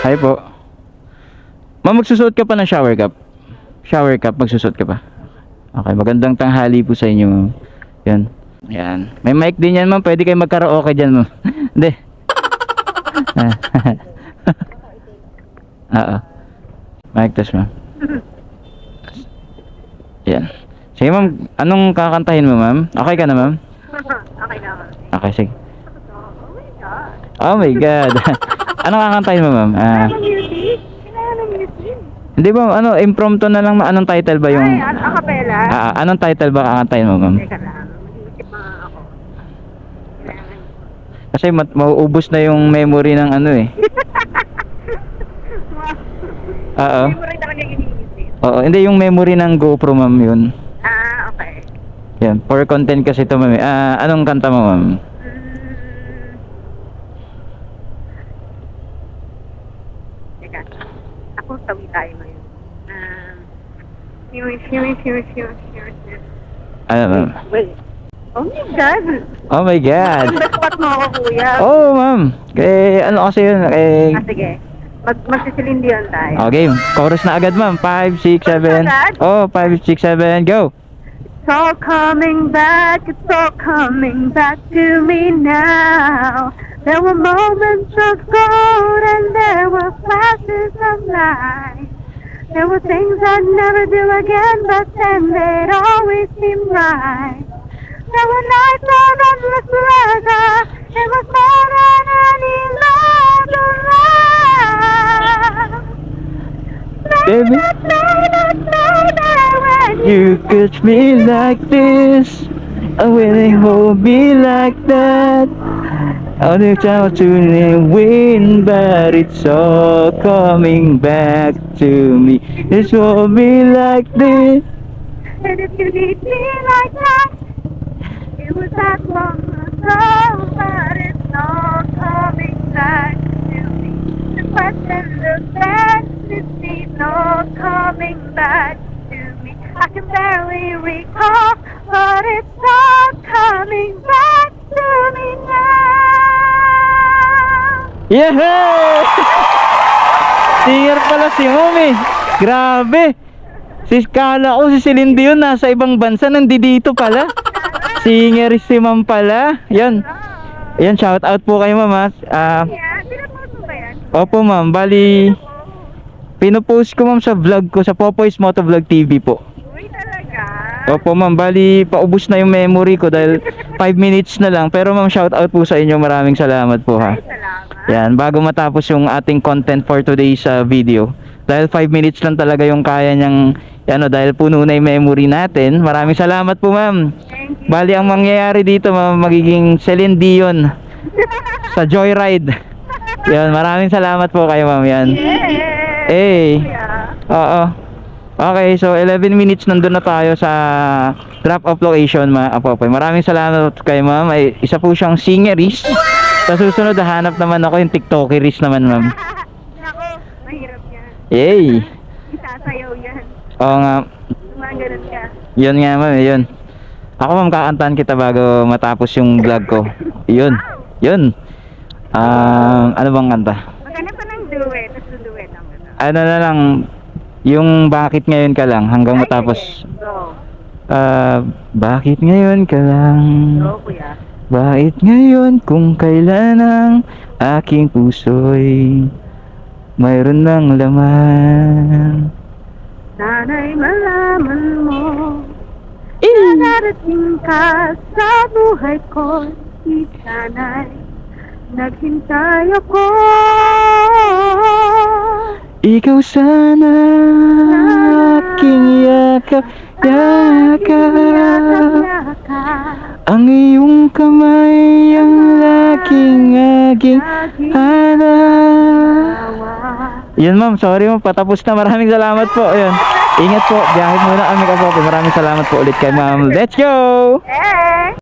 Hi po. Ma'am, magsusuot ka pa ng shower cap? Shower cap, magsusuot ka pa? Okay, magandang tanghali po sa inyo, ma'am. Yan. Yan. May mic din yan, ma'am. Pwede kayo magkaraoke dyan, ma'am. Hindi. Oo. Mic test, ma'am. Yan. Sige, ma'am. Anong kakantahin mo, ma'am? Okay ka na, ma'am? okay naman. Okay, sige. Oh my God. Oh my God. Anong kakantahin mo, ma'am? Ah, Ano hindi ba, ano, impromptu na lang, ma- anong title ba yung... Ay, a acapella? Ah, anong title ba kakantahin mo, ma'am? Teka lang. Mag-iisip mga ako. Kailangan Kasi mat- mauubos na yung memory ng ano eh. Oo. Hindi mo rin talaga iniisip. Oo, hindi yung memory ng GoPro, ma'am, yun. Ah, okay. Yan, for content kasi ito, ma'am. eh. Ah, anong kanta mo, ma'am? Mm. Teka. Ako, sawi tayo Um, shimmy, shimmy, shimmy, shimmy, shimmy, shimmy. Ano, ma'am? Wait. Oh my God! Oh my God. Spot mo ako, kuya. Oh, ma'am. Kay, ano kasi yun, kay... Ah, sige. Mag magsisilindihan tayo. Game. Chorus na agad, ma'am. 5, 6, 7. agad? Oh, 5, 6, 7, go. It's all coming back, it's all coming back to me now. There were moments of gold and there were flashes of light. There were things I'd never do again, but then they'd always seem right. There were nights of endless pleasure. It was more than any love around. Baby. You touch me like this, and when they hold me like that. All the time to wind, but it's all coming back to me. It's me like this. And if you need me like that, it was that long ago, but it's all coming back to me. The questions of fantasy, all coming back to me. I can barely recall, but it's all coming Yeah! Singer pala si Mami. Grabe. Si kala ko si Celine Dion nasa ibang bansa nandito pala. Singer si Ma'am pala. Yan. Yan, shout out po kay Ma'am. Ah, yan? opo Ma'am, bali pinopost ko Ma'am sa vlog ko sa Popoy's Motovlog TV po. Uy, talaga? Opo Ma'am, bali paubos na yung memory ko dahil 5 minutes na lang. Pero Ma'am, shout out po sa inyo. Maraming salamat po ha. Ay. Yan, bago matapos yung ating content for today's uh, video. Dahil 5 minutes lang talaga yung kaya niyang, ano, dahil puno na yung memory natin. Maraming salamat po ma'am. Bali, ang mangyayari dito ma'am, magiging Celine Dion sa Joyride. Yan, maraming salamat po kayo ma'am. Yan. Yeah. Eh. Oo. Okay, so 11 minutes nandun na tayo sa drop off location ma Apopoy. Maraming salamat kay ma'am. Isa po siyang singeris. Sa susunod, hanap naman ako yung tiktokeris naman ma'am. Nako, mahirap yan. Yay! Isasayaw yan. Oo nga, Gumaganon ka. yun nga ma'am, yun. Ako ma'am, kakantahan kita bago matapos yung vlog ko. Yun, yun. Um, ano bang kanta? Maghanap ka ng duet, tapos duet ang ano. Ano na lang, yung bakit ngayon ka lang hanggang matapos. Go. Ah, bakit ngayon ka lang? Go, kuya. Bakit ngayon kung kailan ang aking puso'y mayroon ng laman? Sana'y malaman mo na Eh! darating ka sa buhay ko. Di sana'y naghintay ako. Ikaw sana aking yakap, yakap Yakap, Ang iyong kamay ang laking aking hanap tawa. Yun ma'am, sorry ma'am, patapos na. Maraming salamat po. Ayun. Ingat po, biyahe muna kami kapo. Maraming salamat po ulit kay ma'am. Let's go!